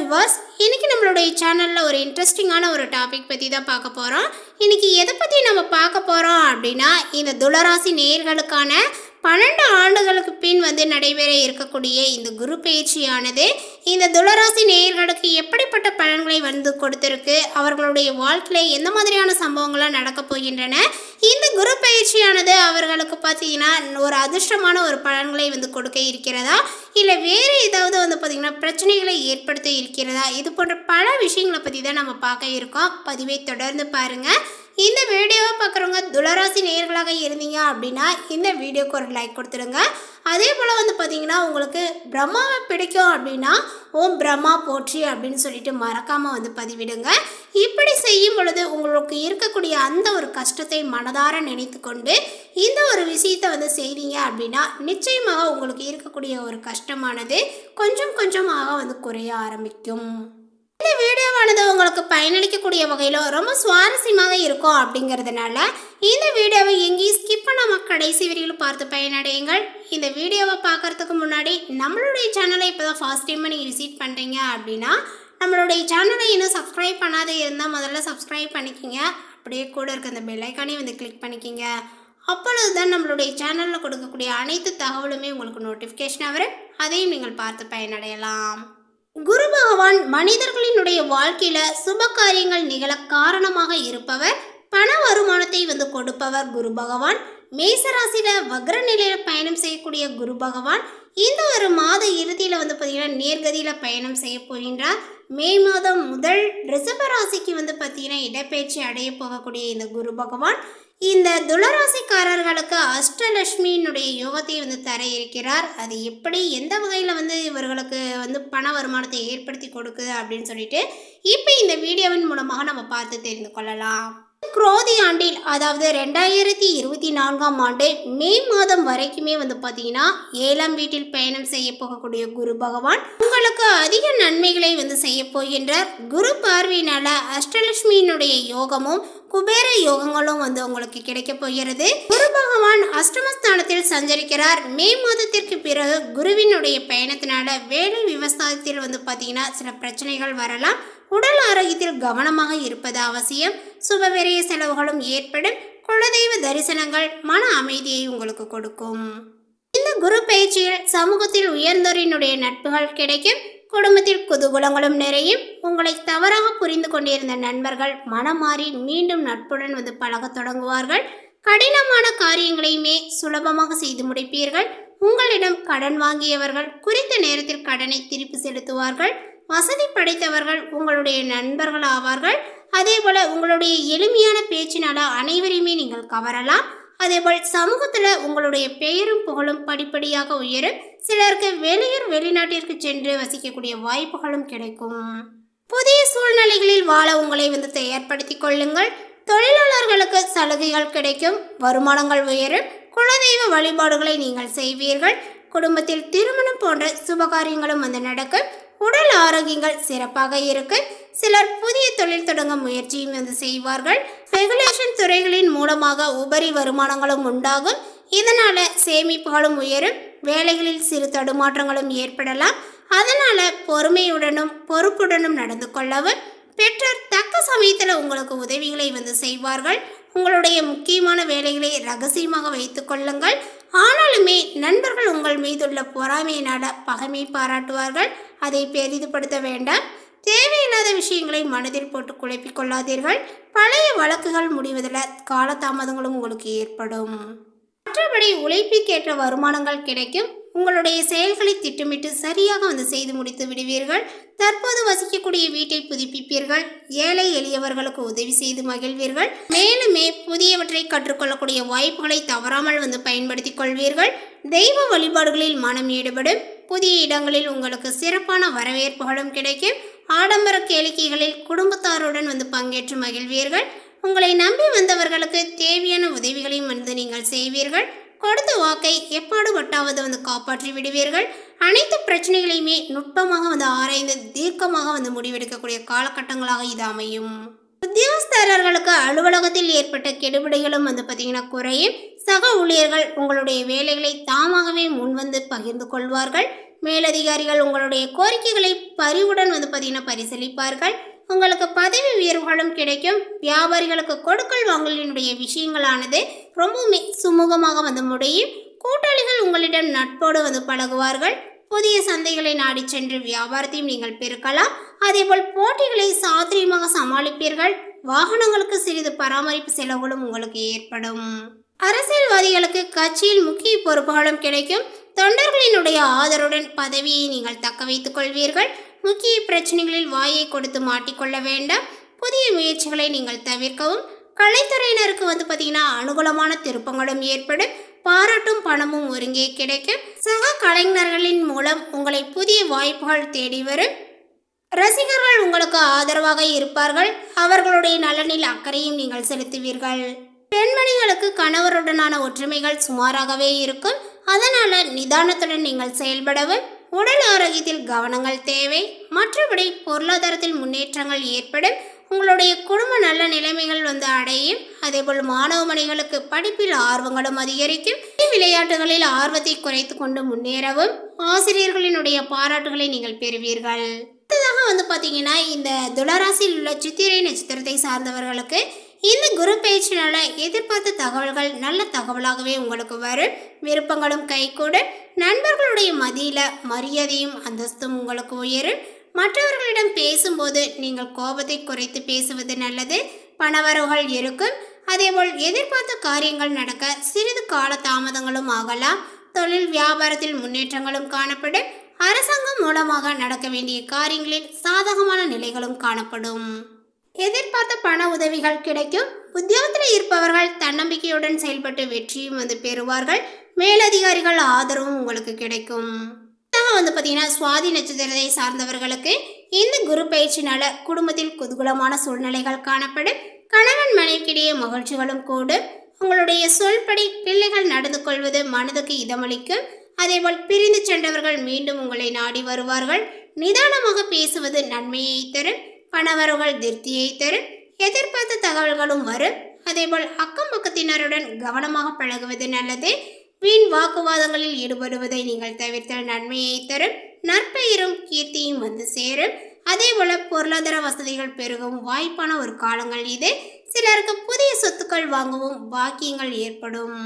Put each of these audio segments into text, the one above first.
விவாஸ் இன்னைக்கு நம்மளுடைய சேனலில் ஒரு இன்ட்ரெஸ்டிங்கான ஒரு டாபிக் பற்றி தான் பார்க்க போகிறோம் இன்னைக்கு எதை பற்றி நம்ம பார்க்க போகிறோம் அப்படின்னா இந்த துளராசி நேர்களுக்கான பன்னெண்டு ஆண்டுகளுக்கு பின் வந்து நடைபெற இருக்கக்கூடிய இந்த குரு பயிற்சியானது இந்த துளராசி நேயர்களுக்கு எப்படிப்பட்ட பலன்களை வந்து கொடுத்திருக்கு? அவர்களுடைய வாழ்க்கையில் எந்த மாதிரியான சம்பவங்கள்லாம் நடக்கப் போகின்றன? இந்த குரு பயிற்சியானது அவர்களுக்கு பார்த்தீங்கன்னா ஒரு அதிர்ஷ்டமான ஒரு பலன்களை வந்து கொடுக்க இருக்கிறதா? இல்லை வேறு ஏதாவது வந்து பார்த்திங்கன்னா பிரச்சனைகளை ஏற்படுத்த இருக்கிறதா? இது போன்ற பல விஷயங்களை பற்றி தான் நம்ம பார்க்க இருக்கோம். பதிவை தொடர்ந்து பாருங்கள் இந்த வீடியோவை பார்க்குறவங்க துளராசி நேயர்களாக இருந்தீங்க அப்படின்னா இந்த வீடியோக்கு ஒரு லைக் கொடுத்துருங்க அதே போல் வந்து பார்த்தீங்கன்னா உங்களுக்கு பிரம்மாவை பிடிக்கும் அப்படின்னா ஓம் பிரம்மா போற்றி அப்படின்னு சொல்லிட்டு மறக்காமல் வந்து பதிவிடுங்க. இப்படி செய்யும் பொழுது உங்களுக்கு இருக்கக்கூடிய அந்த ஒரு கஷ்டத்தை மனதார நினைத்து கொண்டு இந்த ஒரு விஷயத்தை வந்து செய்தீங்க அப்படின்னா நிச்சயமாக உங்களுக்கு இருக்கக்கூடிய ஒரு கஷ்டமானது கொஞ்சம் கொஞ்சமாக வந்து குறைய ஆரம்பிக்கும். இந்த வீடியோவானது உங்களுக்கு பயனளிக்கக்கூடிய வகையில் ரொம்ப சுவாரஸ்யமாக இருக்கும் அப்படிங்கிறதுனால இந்த வீடியோவை எங்கேயும் ஸ்கிப் பண்ணாமல் கடைசி வரையிலும் பார்த்து பயனடையுங்கள். இந்த வீடியோவை பார்க்கறதுக்கு முன்னாடி நம்மளுடைய சேனலை இப்போ தான் ஃபர்ஸ்ட் டைம் நீங்கள் விசிட் பண்ணுறீங்க அப்படின்னா நம்மளுடைய சேனலை இன்னும் சப்ஸ்கிரைப் பண்ணாத இருந்தால் முதல்ல சப்ஸ்கிரைப் பண்ணிக்கிங்க. அப்படியே கூட இருக்க அந்த பெல்லைக்கானே வந்து கிளிக் பண்ணிக்கிங்க. அப்பொழுது தான் நம்மளுடைய சேனலில் கொடுக்கக்கூடிய அனைத்து தகவலுமே உங்களுக்கு நோட்டிஃபிகேஷன் வரும். அதையும் நீங்கள் பார்த்து பயனடையலாம். குரு பகவான் மனிதர்களினுடைய வாழ்க்கையில சுப காரியங்கள் நிகழ காரணமாக இருப்பவர் பண வருமானத்தை வந்து கொடுப்பவர் குரு பகவான். மேசராசியில வக்ர நிலையில பயணம் செய்யக்கூடிய குரு பகவான். இந்த ஒரு மாத இறுதியில வந்து பார்த்தீங்கன்னா நேர்கதியில பயணம் செய்ய போகின்றார். மே மாதம் முதல் ரிஷப ராசிக்கு வந்து பார்த்தீங்கன்னா இடப்பெயர்ச்சி அடைய போகக்கூடிய இந்த குரு பகவான் இந்த துளராசிக்காரர்களுக்கு அஷ்டலட்சுமியினுடைய யோகத்தை வந்து தர இருக்கிறார். அது எப்படி எந்த வகையில் வந்து இவர்களுக்கு வந்து பண வருமானத்தை ஏற்படுத்தி கொடுக்குது அப்படின்னு சொல்லிட்டு இப்போ இந்த வீடியோவின் மூலமாக நம்ம பார்த்து தெரிந்து கொள்ளலாம். குரோதி ஆண்டில் அதாவது ரெண்டாயிரத்தி இருபத்தி நான்காம் ஆண்டு மே மாதம் வரைக்குமே வந்து பார்த்தீங்கன்னா ஏழாம் வீட்டில் பயணம் செய்ய போகக்கூடிய குரு பகவான் உங்களுக்கு அதிக நன்மைகளை வந்து செய்ய போகின்றார். குரு பார்வையினால அஷ்டலட்சுமியினுடைய யோகமும் குபேர யோகங்களும் வந்து உங்களுக்கு கிடைக்க போகிறது. குரு பகவான் அஷ்டமஸ்தானத்தில் சஞ்சரிக்கிறார். மே மாதத்திற்கு பிறகு குருவினுடைய பயணத்தினால வேலை விவசாயத்தில் வந்து பார்த்தீங்கன்னா சில பிரச்சனைகள் வரலாம். உடல் ஆரோக்கியத்தில் கவனமாக இருப்பது அவசியம். சுபவிரய செலவுகளும் ஏற்படும். குலதெய்வ தரிசனங்கள் மன அமைதியை உங்களுக்கு கொடுக்கும். இந்த குரு பயிற்சியில் சமூகத்தில் உயர்ந்தோரினுடைய நட்புகள் கிடைக்கும். குடும்பத்தில் குதூகலங்களும் நிறையும். உங்களை தவறாக புரிந்து கொண்டிருந்த நண்பர்கள் மனம் மாறி மீண்டும் நட்புடன் வந்து பழகத் தொடங்குவார்கள். கடினமான காரியங்களையுமே சுலபமாக செய்து முடிப்பீர்கள். உங்களிடம் கடன் வாங்கியவர்கள் குறித்த நேரத்தில் கடனை திருப்பி செலுத்துவார்கள். வசதி படைத்தவர்கள் உங்களுடைய நண்பர்கள் ஆவார்கள். அதே போல உங்களுடைய எளிமையான பேச்சினால அனைவரையுமே நீங்கள் கவரலாம். அதேபோல் சமூகத்தில் உங்களுடைய பெயரும் புகழும் படிப்படியாக உயரும். சிலருக்கு வெளியூர் வெளிநாட்டிற்கு சென்று வசிக்கக்கூடிய வாய்ப்புகளும் கிடைக்கும். புதிய சூழ்நிலைகளில் வாழ உங்களை வந்து ஏற்படுத்தி கொள்ளுங்கள். தொழிலாளர்களுக்கு சலுகைகள் கிடைக்கும். வருமானங்கள் உயரும். குலதெய்வ வழிபாடுகளை நீங்கள் செய்வீர்கள். குடும்பத்தில் திருமணம் போன்ற சுபகாரியங்களும் வந்து நடக்கும். உடல் ஆரோக்கியங்கள் சிறப்பாக இருக்கு சிலர் புதிய தொழில் தொடங்க முயற்சியும் வந்து செய்வார்கள். ரெகுலேஷன் துறைகளின் மூலமாக உபரி வருமானங்களும் உண்டாகும். இதனால் சேமிப்புகளும் உயரும் வேலைகளில் சிறு தடுமாற்றங்களும் ஏற்படலாம். அதனால் பொறுமையுடனும் பொறுப்புடனும் நடந்து கொள்ளவும் பெற்றோர் தக்க சமயத்தில் உங்களுக்கு உதவிகளை வந்து செய்வார்கள். உங்களுடைய முக்கியமான வேலைகளை ரகசியமாக வைத்து கொள்ளுங்கள். ஆனாலுமே நண்பர்கள் உங்கள் மீதுள்ள பொறாமையினால் பகைமை பாராட்டுவார்கள். அதை பெரிதுபடுத்த வேண்டாம். தேவையில்லாத விஷயங்களை மனதில் போட்டு குழப்பிக் கொள்ளாதீர்கள். பழைய வழக்குகள் முடிவதில் காலதாமதங்களும் உங்களுக்கு ஏற்படும். மற்றபடி உழைப்புக்கேற்ற வருமானங்கள் கிடைக்கும். உங்களுடைய செயல்களை திட்டமிட்டு சரியாக வந்து செய்து முடித்து விடுவீர்கள். தற்போது வசிக்கக்கூடிய வீட்டை புதுப்பிப்பீர்கள். ஏழை எளியவர்களுக்கு உதவி செய்து மகிழ்வீர்கள். மேலுமே புதியவற்றை கற்றுக்கொள்ளக்கூடிய வாய்ப்புகளை தவறாமல் வந்து பயன்படுத்திக் கொள்வீர்கள். தெய்வ வழிபாடுகளில் மனம் ஈடுபடும். புதிய இடங்களில் உங்களுக்கு சிறப்பான வரவேற்புகளும் கிடைக்கும். ஆடம்பர கேளிக்கைகளில் குடும்பத்தாருடன் வந்து பங்கேற்று மகிழ்வீர்கள். உங்களை நம்பி வந்தவர்களுக்கு தேவையான உதவிகளையும் வந்து நீங்கள் செய்வீர்கள். கொடுத்த வாக்கை எப்பாடு எப்பாடுபட்டாவது வந்து காப்பாற்றி விடுவீர்கள். அனைத்து பிரச்சனைகளையுமே நுட்பமாக வந்து ஆராய்ந்து தீர்க்கமாக வந்து முடிவெடுக்கக்கூடிய காலகட்டங்களாக இது அமையும். உத்தியோகஸ்தரர்களுக்கு அலுவலகத்தில் ஏற்பட்ட கெடுபிடிகளும் வந்து பார்த்தீங்கன்னா குறையும். சக ஊழியர்கள் உங்களுடைய வேலைகளை தாமாகவே முன்வந்து பகிர்ந்து கொள்வார்கள். மேலதிகாரிகள் உங்களுடைய கோரிக்கைகளை பரிவுடன் வந்து பார்த்தீங்கன்னா பரிசீலிப்பார்கள். உங்களுக்கு பதவி உயர்வுகளும் கிடைக்கும். வியாபாரிகளுக்கு கொடுக்கல் வாங்கலினுடைய விஷயங்களானது ரொம்பவுமே சுமூகமாக வந்து முடியும். கூட்டாளிகள் உங்களிடம் நட்போடு வந்து பழகுவார்கள். புதிய சந்தைகளை நாடி சென்று வியாபாரத்தையும் நீங்கள் பெருக்கலாம். அதேபோல் போட்டிகளை சாத்திரியமாக சமாளிப்பீர்கள். வாகனங்களுக்கு சிறிது பராமரிப்பு செலவுகளும் உங்களுக்கு ஏற்படும். அரசியல்வாதிகளுக்கு கட்சியில் முக்கிய பொறுப்புகளும் கிடைக்கும். தொண்டர்களினுடைய ஆதரவுடன் பதவியை நீங்கள் தக்க வைத்துக் கொள்வீர்கள். முக்கிய பிரச்சனைகளில் வாயை கொடுத்து மாட்டிக்கொள்ள வேண்டாம். புதிய முயற்சிகளை நீங்கள் தவிர்க்கவும். கலைத்துறையினருக்கு வந்து பார்த்தீங்கன்னா அனுகூலமான திருப்பங்களும் ஏற்படும். பாராட்டும் பணமும் ஒருங்கே கிடைக்கும். சக கலைஞர்களின் மூலம் உங்களை புதிய வாய்ப்புகள் தேடி வரும். ரசிகர்கள் உங்களுக்கு ஆதரவாக இருப்பார்கள். அவர்களுடைய நலனில் அக்கறையும் நீங்கள் செலுத்துவீர்கள். பெண்மணிகளுக்கு கணவருடனான ஒற்றுமைகள் சுமாராகவே இருக்கும். அதனால் நிதானத்துடன் நீங்கள் செயல்படவும் உடல் ஆரோக்கியத்தில் கவனங்கள் தேவை. மற்றபடி பொருளாதாரத்தில் முன்னேற்றங்கள் ஏற்படும். உங்களுடைய குடும்ப நல்ல நிலைமைகள் வந்து அடையும். அதேபோல் மாணவ மணிகளுக்கு படிப்பில் ஆர்வங்களும் அதிகரிக்கும். விளையாட்டுகளில் ஆர்வத்தை குறைத்து கொண்டு முன்னேறவும் ஆசிரியர்களினுடைய பாராட்டுகளை நீங்கள் பெறுவீர்கள். அடுத்ததாக வந்து பார்த்தீங்கன்னா இந்த துளராசியில் உள்ள சித்திரை நட்சத்திரத்தை சார்ந்தவர்களுக்கு இந்த குரு பயிற்சினால எதிர்பார்த்த தகவல்கள் நல்ல தகவலாகவே உங்களுக்கு வரும். விருப்பங்களும் கைகூடும். நண்பர்களுடைய மதியில மரியாதையும் அந்தஸ்தும் உங்களுக்கு உயரும். மற்றவர்களிடம் பேசும்போது நீங்கள் கோபத்தை குறைத்து பேசுவது நல்லது. பணவரவுகள் இருக்கும். அதேபோல் எதிர்பார்த்த காரியங்கள் நடக்க சிறிது கால தாமதங்களும் ஆகலாம். தொழில் வியாபாரத்தில் முன்னேற்றங்களும் காணப்படும். அரசாங்கம் மூலமாக நடக்க வேண்டிய காரியங்களில் சாதகமான நிலைகளும் காணப்படும். எதிர்பார்த்த பண உதவிகள் கிடைக்கும். உத்தியோகத்தில் இருப்பவர்கள் தன்னம்பிக்கையுடன் செயல்பட்டு வெற்றியும் வந்து பெறுவார்கள். மேலதிகாரிகள் ஆதரவும் உங்களுக்கு கிடைக்கும். வந்து பார்த்தீங்கன்னா சுவாதி நட்சத்திரத்தை சார்ந்தவர்களுக்கு இந்த குரு பயிற்சினால குடும்பத்தில் குதூகலமான சூழ்நிலைகள் காணப்படும். கணவன் மனைவிக்கிடையே மகிழ்ச்சிகளும் கூடும். உங்களுடைய சொல்படி பிள்ளைகள் நடந்து கொள்வது மனதுக்கு இதமளிக்கும். அதேபோல் பிரிந்து சென்றவர்கள் மீண்டும் உங்களை நாடி வருவார்கள். நிதானமாக பேசுவது நன்மையை தரும். கணவர்கள் திருப்தியை தரும் எதிர்பார்த்த தகவல்களும் வரும். அதேபோல் அக்கம் பக்கத்தினருடன் கவனமாக பழகுவது நல்லது. வீண் வாக்குவாதங்களில் ஈடுபடுவதை நீங்கள் தவிர்த்தால் நன்மையை தரும். நற்பெயரும் கீர்த்தியும் வந்து சேரும். அதே போல பொருளாதார வசதிகள் பெருகும் வாய்ப்பான ஒரு காலங்கள் இது. சிலருக்கு புதிய சொத்துக்கள் வாங்கவும் பாக்கியங்கள் ஏற்படும்.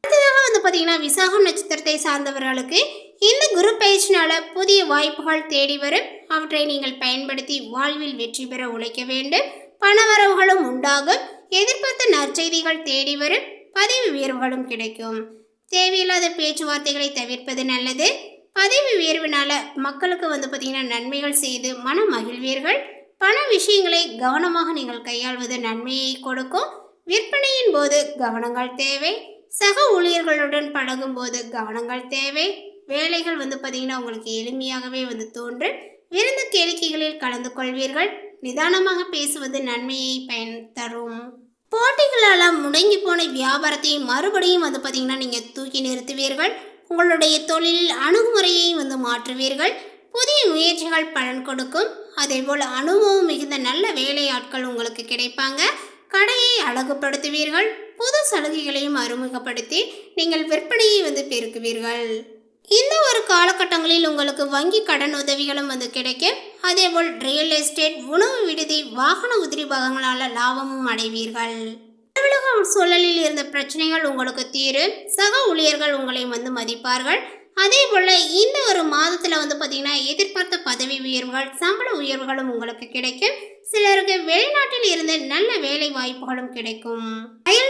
அடுத்ததாக வந்து பார்த்தீங்கன்னா விசாகம் நட்சத்திரத்தை சார்ந்தவர்களுக்கு இந்த குரு பயிற்சினால புதிய வாய்ப்புகள் தேடி வரும். அவற்றை நீங்கள் பயன்படுத்தி வாழ்வில் வெற்றி பெற உழைக்க வேண்டும். பணவரவுகளும் உண்டாகும். எதிர்பார்த்த நற்செய்திகள் தேடி வரும். பதவி உயர்வுகளும் கிடைக்கும். தேவையில்லாத பேச்சுவார்த்தைகளை தவிர்ப்பது நல்லது. பதவி உயர்வினால மக்களுக்கு வந்து பார்த்தீங்கன்னா நன்மைகள் செய்து மன மகிழ்வீர்கள். பண விஷயங்களை கவனமாக நீங்கள் கையாள்வது நன்மையை கொடுக்கும். விற்பனையின் போது கவனங்கள் தேவை. சக ஊழியர்களுடன் பழகும் போது கவனங்கள் தேவை. வேலைகள் வந்து பார்த்திங்கன்னா உங்களுக்கு எளிமையாகவே வந்து தோன்றும் விருந்து கேளிக்கைகளில் கலந்து கொள்வீர்கள். நிதானமாக பேசுவது நன்மையை பயன் தரும். போட்டிகளால் முடங்கி போன வியாபாரத்தை மறுபடியும் வந்து பார்த்தீங்கன்னா நீங்கள் தூக்கி நிறுத்துவீர்கள். உங்களுடைய தொழிலில் அணுகுமுறையை வந்து மாற்றுவீர்கள். புதிய முயற்சிகள் பலன் கொடுக்கும். அதேபோல் அனுபவம் மிகுந்த நல்ல வேலையாட்கள் உங்களுக்கு கிடைப்பாங்க. கடையை அழகுபடுத்துவீர்கள். புது சலுகைகளையும் அறிமுகப்படுத்தி நீங்கள் விற்பனையை வந்து பெருக்குவீர்கள். இந்த ஒரு காலகட்டங்களில் உங்களுக்கு வங்கி கடன் உதவிகளும் வந்து கிடைக்கும். அதேபோல் ரியல் எஸ்டேட் உணவு விடுதி வாகன உதிரி பாகங்களால் லாபமும் அடைவீர்கள். அலுவலக சூழலில் இருந்த பிரச்சனைகள் உங்களுக்கு தீரும் சக ஊழியர்கள் உங்களை வந்து மதிப்பார்கள். அதே போல் இந்த ஒரு மாதத்தில் வந்து பார்த்திங்கன்னா எதிர்பார்த்த பதவி உயர்வுகள் சம்பள உயர்வுகளும் உங்களுக்கு கிடைக்கும். சிலருக்கு வெளிநாட்டில் இருந்து நல்ல வேலை வாய்ப்புகளும் கிடைக்கும்.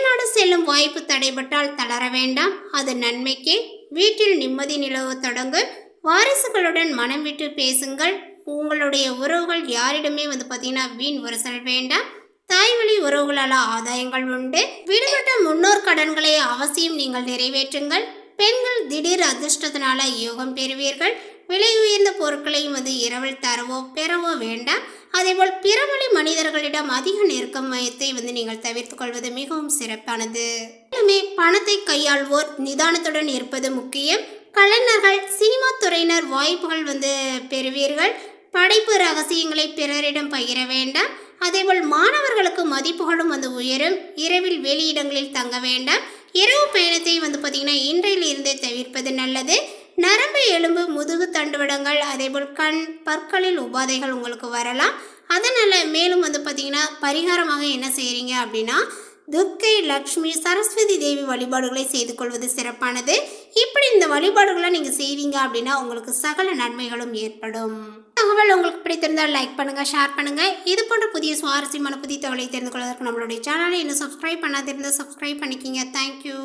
வெளிநாடு செல்லும் வாய்ப்பு தடைபட்டால் தளர வேண்டாம். அது நன்மைக்கு. வீட்டில் நிம்மதி நிலவ தொடங்கும் வாரிசுகளுடன் மனம் விட்டு பேசுங்கள். உங்களுடைய உறவுகள் யாரிடமே வந்து பார்த்தீங்கன்னா வீண் உரசல் வேண்டாம். தாய் வழி உறவுகளால் ஆதாயங்கள் உண்டு. விடுபட்ட முன்னோர் கடன்களை அவசியம் நீங்கள் நிறைவேற்றுங்கள். பெண்கள் திடீர் அதிர்ஷ்டத்தினால யோகம் பெறுவீர்கள். விலை உயர்ந்த பொருட்களையும் வந்து இரவல் தரவோ பெறவோ வேண்டாம். அதேபோல் பிறமொழி மனிதர்களிடம் அதிக நெருக்கம் மையத்தை வந்து நீங்கள் தவிர்த்துக் கொள்வது மிகவும் சிறப்பானது. மேலுமே பணத்தை கையாள்வோர் நிதானத்துடன் இருப்பது முக்கியம். கலைஞர்கள் சினிமா துறையினர் வாய்ப்புகள் வந்து பெறுவீர்கள். படைப்பு ரகசியங்களை பிறரிடம் பகிர வேண்டாம். அதேபோல் மாணவர்களுக்கு மதிப்புகளும் வந்து உயரும். இரவில் வெளியிடங்களில் தங்க வேண்டாம். இரவு பயணத்தை வந்து பார்த்திங்கன்னா இன்றையில் இருந்தே தவிர்ப்பது நல்லது. நரம்பு எலும்பு முதுகு தண்டுவடங்கள் அதேபோல் கண் பற்களில் உபாதைகள் உங்களுக்கு வரலாம். அதனால் மேலும் வந்து பார்த்திங்கன்னா பரிகாரமாக என்ன செய்கிறீங்க அப்படின்னா துர்க்கை லக்ஷ்மி சரஸ்வதி தேவி வழிபாடுகளை செய்து கொள்வது சிறப்பானது. இப்படி இந்த வழிபாடுகளை நீங்கள் செய்வீங்க அப்படின்னா உங்களுக்கு சகல நன்மைகளும் ஏற்படும். தகவல் உங்களுக்கு பிடித்திருந்தால் லைக் பண்ணுங்கள் ஷேர் பண்ணுங்கள் இது போன்ற புதிய சுவாரஸ்யமான புதிய தகவலை தெரிந்து கொள்வதற்கு நம்மளுடைய சேனலை இன்னும் சப்ஸ்கிரைப் பண்ணாதிருந்தால் சப்ஸ்கிரைப் பண்ணிக்கிங்க. Thank you